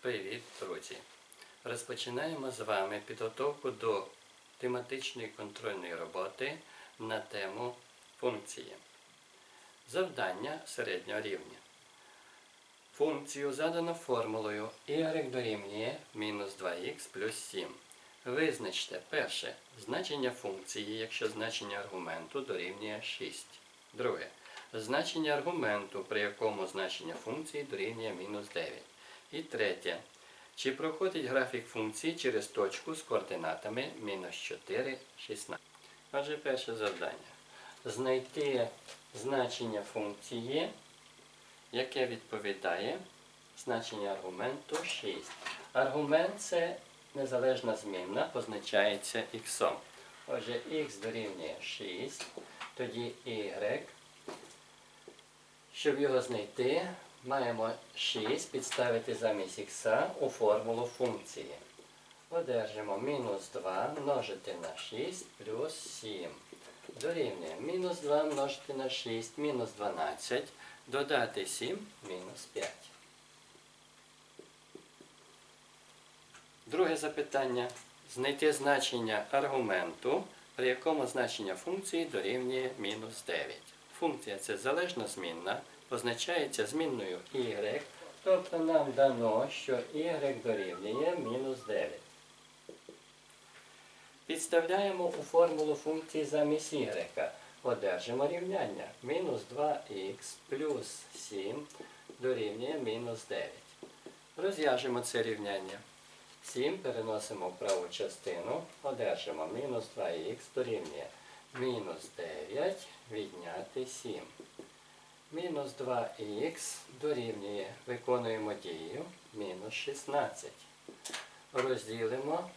Привіт, друзі! Розпочинаємо з вами підготовку до тематичної контрольної роботи на тему функції. Завдання середнього рівня. Функцію задано формулою y дорівнює мінус 2х плюс 7. Визначте перше значення функції, якщо значення аргументу дорівнює 6. Друге. Значення аргументу, при якому значення функції дорівнює мінус 9. І третє. Чи проходить графік функції через точку з координатами мінус 4, 16. Отже, перше завдання. Знайти значення функції, яке відповідає значенню аргументу 6. Аргумент це незалежна змінна, позначається х. Отже, х дорівнює 6, тоді y. Щоб його знайти, маємо 6 підставити замість х у формулу функції. Одержимо мінус 2 множити на 6 плюс 7. Дорівнює мінус 2 множити на 6, мінус 12, додати 7, мінус 5. Друге запитання. Знайти значення аргументу, при якому значення функції дорівнює мінус 9. Функція це залежна змінна, позначається змінною y, тобто нам дано, що y дорівнює мінус 9. Підставляємо у формулу функції замість y. Одержимо рівняння. Мінус 2х плюс 7 дорівнює мінус 9. Розв'яжемо це рівняння. 7 переносимо в праву частину, одержимо мінус 2х дорівнює мінус 9 відняти 7. Мінус 2х дорівнює, виконуємо дію, мінус 16. Розділимо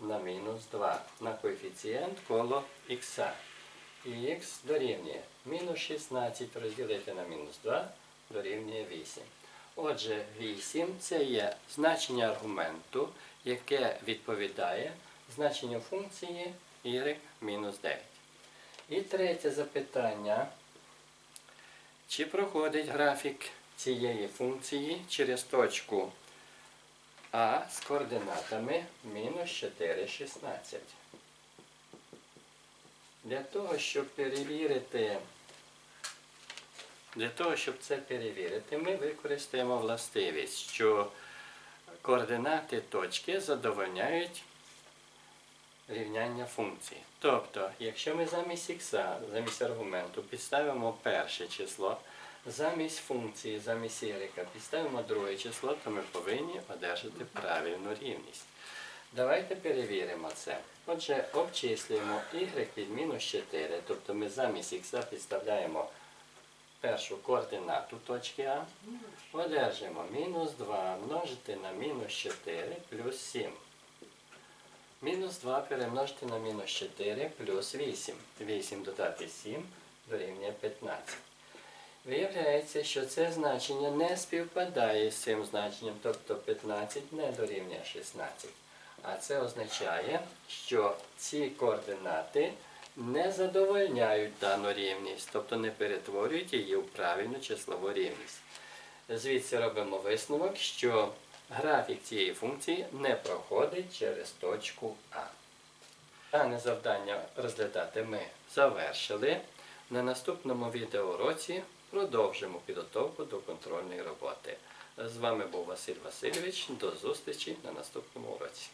на мінус 2 на коефіцієнт коло х. І х дорівнює мінус 16 розділити на мінус 2 дорівнює 8. Отже, 8 це є значення аргументу, яке відповідає значенню функції y мінус 9. І третє запитання. Чи проходить графік цієї функції через точку А з координатами мінус 4, 16? Для того, щоб перевірити, для того, щоб це перевірити, ми використаємо властивість, що координати точки задовольняють рівняння функції. Тобто, якщо ми замість х, замість аргументу підставимо перше число, замість функції, замість y підставимо друге число, то ми повинні одержати правильну рівність. Давайте перевіримо це. Отже, обчислюємо y від мінус 4, тобто ми замість х підставляємо першу координату точки А, одержимо мінус 2 множити на мінус 4 плюс 7. Мінус 2 перемножити на мінус 4 плюс 8. 8 додати 7 дорівнює 15. Виявляється, що це значення не співпадає з цим значенням, тобто 15 не дорівнює 16. А це означає, що ці координати не задовольняють дану рівність, тобто не перетворюють її в правильну числову рівність. Звідси робимо висновок, що графік цієї функції не проходить через точку А. Дане завдання розглядати ми завершили. На наступному відеоуроці продовжимо підготовку до контрольної роботи. З вами був Василь Васильович. До зустрічі на наступному уроці.